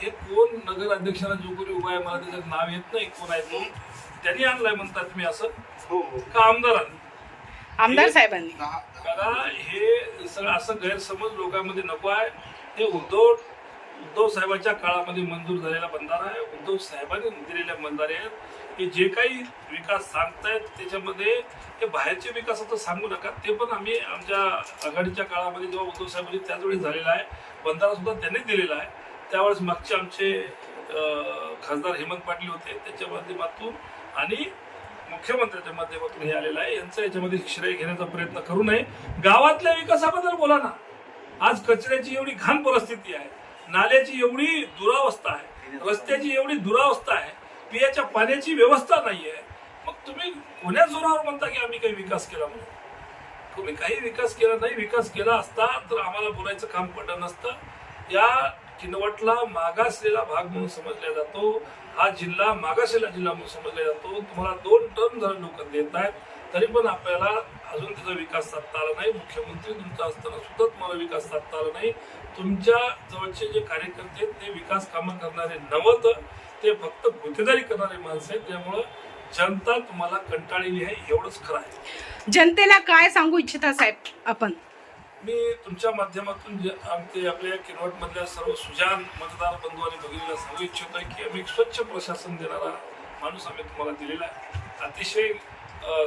हे कोण नगर अध्यक्षाला जो कोणी उभा आहे मला त्याचं नाव येत नाही कोण आहे तो त्यांनी आणलाय म्हणतात तुम्ही असं? का आमदारांनी? आमदार साहेबांनी. हे सगळं असं गैरसमज लोकांमध्ये नको आहे. हे उद्धव उद्धव साहेबांच्या काळामध्ये मंजूर झालेला बंधारा आहे. उद्धव साहेबांनी दिलेल्या बंधारे आहेत हे जे काही विकास सांगतायत त्याच्यामध्ये हे बाहेरचे विकासाचं सांगू नका. ते पण आम्ही आमच्या आघाडीच्या काळामध्ये जेव्हा उद्धव साहेबांनी त्याच वेळी झालेला आहे. बंधारा सुद्धा त्यांनी दिलेला आहे. त्यावेळेस मागचे आमचे खासदार हेमंत पाटील होते त्याच्या माध्यमातून आणि मुख्यमंत्र्यांच्या माध्यमातून हे आलेलं आहे. यांचं याच्यामध्ये श्रेय घेण्याचा प्रयत्न करू नये. गावातल्या विकासाबद्दल बोला ना. आज कचऱ्याची एवढी घाण परिस्थिती आहे. नाल्याची एवढी दुरावस्था आहे. रस्त्याची एवढी दुरावस्था आहे. पियाच्या पाण्याची व्यवस्था नाही आहे मग तुम्ही कोण्या जोरावर म्हणता की आम्ही काही विकास केला म्हणून? तुम्ही काही विकास केला नाही. विकास केला असता तर आम्हाला बोलायचं काम पडलं नसतं. या किनवटला मागासलेला भाग म्हणून समजला जातो. हा जिल्हा मागासलेला जिल्हा म्हणून समजला जातो. तुम्हाला दोन टर्म जर लोक देत आहेत. तरी पण आपल्याला अजून त्याचा विकास साधता आला नाही. मुख्यमंत्री तुमचा असताना सुद्धा तुम्हाला विकास साधता आला नाही. तुमच्या जवळचे जे कार्यकर्ते आहेत ते विकास कामं करणारे नवत ते फक्त गुत्तेदारी करणारे माणसं आहेत. त्यामुळं जनता तुम्हाला कंटाळलेली आहे. एवढंच खरं आहे. जनतेला काय सांगू इच्छिता साहेब आपण? मी तुमच्या माध्यमातून जे आमचे आपल्या किनवटमधल्या सर्व सुजान मतदार बंधू आणि भगिनीला सांगू इच्छितो की आम्ही एक स्वच्छ प्रशासन देणारा माणूस आम्ही तुम्हाला दिलेला आहे. अतिशय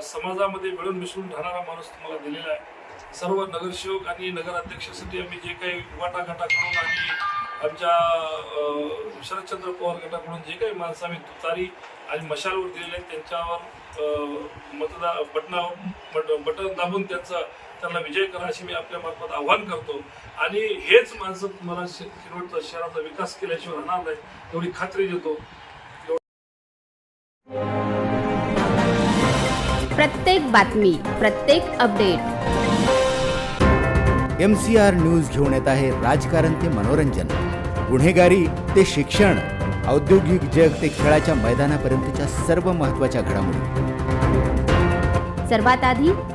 समाजामध्ये मिळून मिसळून राहणारा माणूस तुम्हाला दिलेला आहे. सर्व नगरसेवक आणि नगराध्यक्षासाठी आम्ही जे काही वाटाघाटा करून आणि आमच्या शरदचंद्र पवार गटाकडून जे काही माणसं आम्ही तुतारी आणि मशालवर दिलेले आहेत त्यांच्यावर मतदार बटनावर बटन दाबून त्यांचं त्यांना विजय करा अशी मी आपल्या मार्फत आव्हान करतो. आणि हेच माणसं तुम्हाला किनवटचा शहराचा विकास केल्याशिवाय राहणार नाही एवढी खात्री देतो. प्रत्येक बातमी प्रत्येक update. M C R news घेऊन येत आहे राजकारण ते मनोरंजन. गुन्हेगारी ते शिक्षण औद्योगिक जग ते खेळाच्या मैदानापर्यंतच्या सर्व महत्त्वाच्या घडामोडी. सर्वात आधी